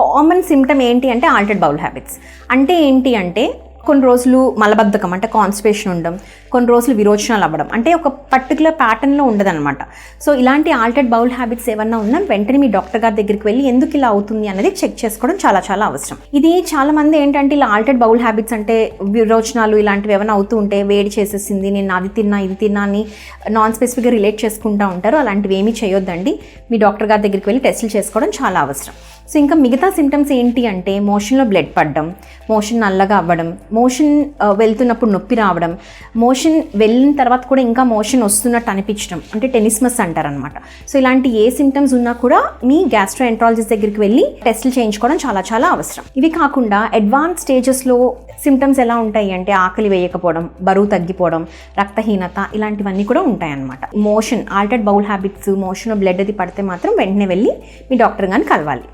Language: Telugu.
కామన్ సిమ్టమ్ ఏంటి అంటే ఆల్టెడ్ బౌల్ హ్యాబిట్స్ అంటే ఏంటి అంటే కొన్ని రోజులు మలబద్ధకం అంటే కాన్స్టిపేషన్ ఉండడం కొన్ని రోజులు విరోచనాలు అవ్వడం. అంటే ఒక పర్టికులర్ ప్యాటర్న్లో ఉండదన్నమాట. సో ఇలాంటి ఆల్టెడ్ బౌల్ హ్యాబిట్స్ ఏమన్నా ఉన్నా వెంటనే మీ డాక్టర్ గారి దగ్గరికి వెళ్ళి ఎందుకు ఇలా అవుతుంది అనేది చెక్ చేసుకోవడం చాలా చాలా అవసరం. ఇది చాలా మంది ఏంటంటే ఇలా ఆల్టెడ్ బౌల్ హ్యాబిట్స్ అంటే విరోచనాలు ఇలాంటివి ఏమైనా అవుతూ ఉంటే వేడి చేసేసింది నేను అది తిన్నా ఇది తిన్నా అని నాన్ స్పెసిఫిక్గా రిలేట్ చేసుకుంటూ ఉంటారు. అలాంటివి ఏమీ చేయొద్దండి. మీ డాక్టర్ గారి దగ్గరికి వెళ్ళి టెస్టులు చేసుకోవడం చాలా అవసరం. సో ఇంకా మిగతా సిమ్టమ్స్ ఏంటి అంటే మోషన్లో బ్లడ్ పడడం మోషన్ నల్లగా అవ్వడం మోషన్ uh, వెళ్తున్నప్పుడు నొప్పి రావడం మోషన్ మోషన్ వెళ్ళిన తర్వాత కూడా ఇంకా మోషన్ వస్తున్నట్టు అనిపించడం. అంటే టెనిస్మస్ అంటారనమాట సో ఇలాంటి ఏ సిమ్టమ్స్ ఉన్నా కూడా మీ గ్యాస్ట్రో ఎంట్రాలజిస్ట్ దగ్గరికి వెళ్ళి టెస్టులు చేయించుకోవడం చాలా చాలా అవసరం. ఇవి కాకుండా అడ్వాన్స్ స్టేజెస్లో సిమ్టమ్స్ ఎలా ఉంటాయి అంటే ఆకలి వేయకపోవడం బరువు తగ్గిపోవడం రక్తహీనత ఇలాంటివన్నీ కూడా ఉంటాయన్నమాట. Motion altered bowel habits motion blood అది పడితే మాత్రం వెంటనే వెళ్ళి మీ డాక్టర్ గారిని కలవాలి.